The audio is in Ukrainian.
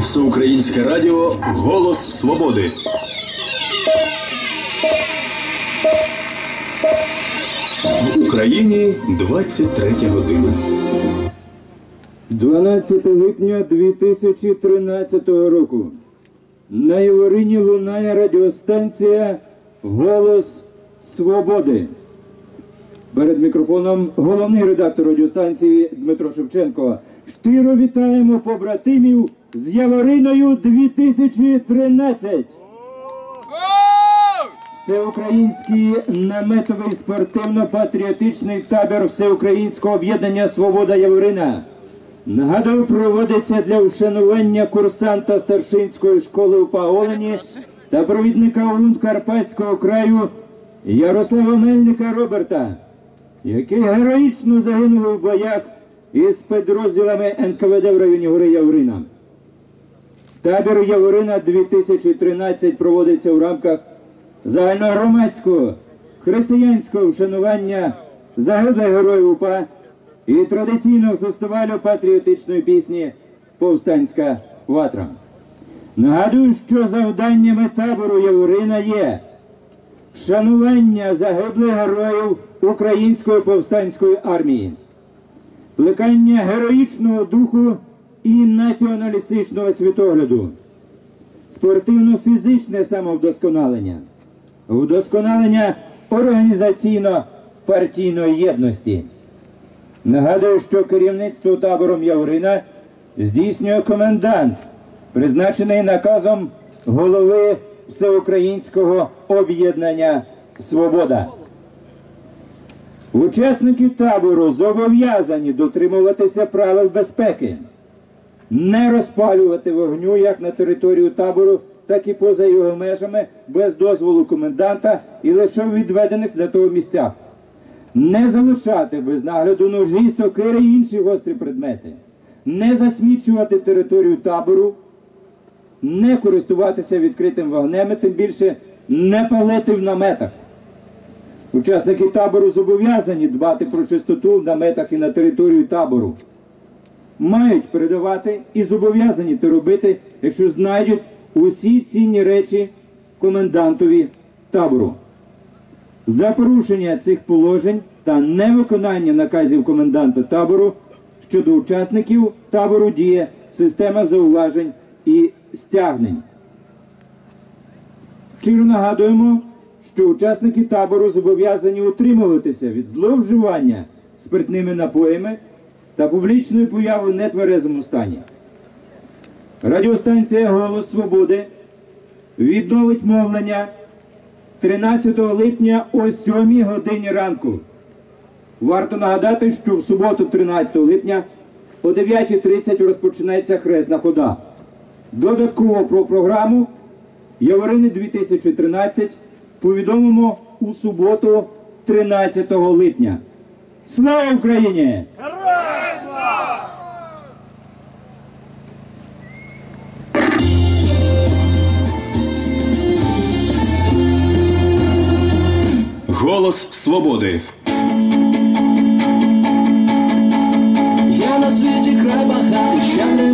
Всеукраїнське радіо Голос Свободи. В Україні 23 година. 12 липня 2013 року. На Яворині лунає радіостанція Голос Свободи. Перед мікрофоном головний редактор радіостанції Дмитро Шевченко. Щиро вітаємо побратимів з Явориною 2013. Всеукраїнський наметовий спортивно-патріотичний табір Всеукраїнського об'єднання Свобода Яворина. Нагадую, проводиться для вшанування курсанта старшинської школи у Паолені та провідника ОУН Карпатського краю Ярослава Мельника Роберта, які героїчно загинули в боях із підрозділами НКВД в районі гори Яворина. Табір Яворина 2013 проводиться в рамках загальногромадського християнського вшанування загиблих героїв УПА і традиційного фестивалю патріотичної пісні Повстанська ватра. Нагадую, що завданнями табору Яворина є вшанування загиблих героїв Української повстанської армії, плекання героїчного духу і націоналістичного світогляду, спортивно-фізичне самовдосконалення, вдосконалення організаційно-партійної єдності. Нагадую, що керівництво табором Яворина здійснює комендант, призначений наказом голови Всеукраїнського об'єднання Свобода. Учасники табору зобов'язані дотримуватися правил безпеки, не розпалювати вогню як на територію табору, так і поза його межами без дозволу коменданта і лише відведених для того місцях. Не залишати без нагляду ножі, сокири і інші гострі предмети, не засмічувати територію табору, не користуватися відкритим вогнем, тим більше не палити в наметах. Учасники табору зобов'язані дбати про чистоту в наметах і на територію табору. Мають передавати і зобов'язані це робити, якщо знайдуть усі цінні речі комендантові табору. За порушення цих положень та невиконання наказів коменданта табору щодо учасників табору діє система зауважень і стягнень. Щиро нагадуємо, що учасники табору зобов'язані утримуватися від зловживання спиртними напоями та публічної появи в нетверезому стані. Радіостанція Голос Свободи відновить мовлення 13 липня о 7 годині ранку. Варто нагадати, що в суботу, 13 липня, о 9.30 розпочинається хресна хода. Додатково про програму Яворини 2013 повідомимо у суботу, 13 липня. Слава Україні! Голос Свободи. Я на світі край багатий, щедрий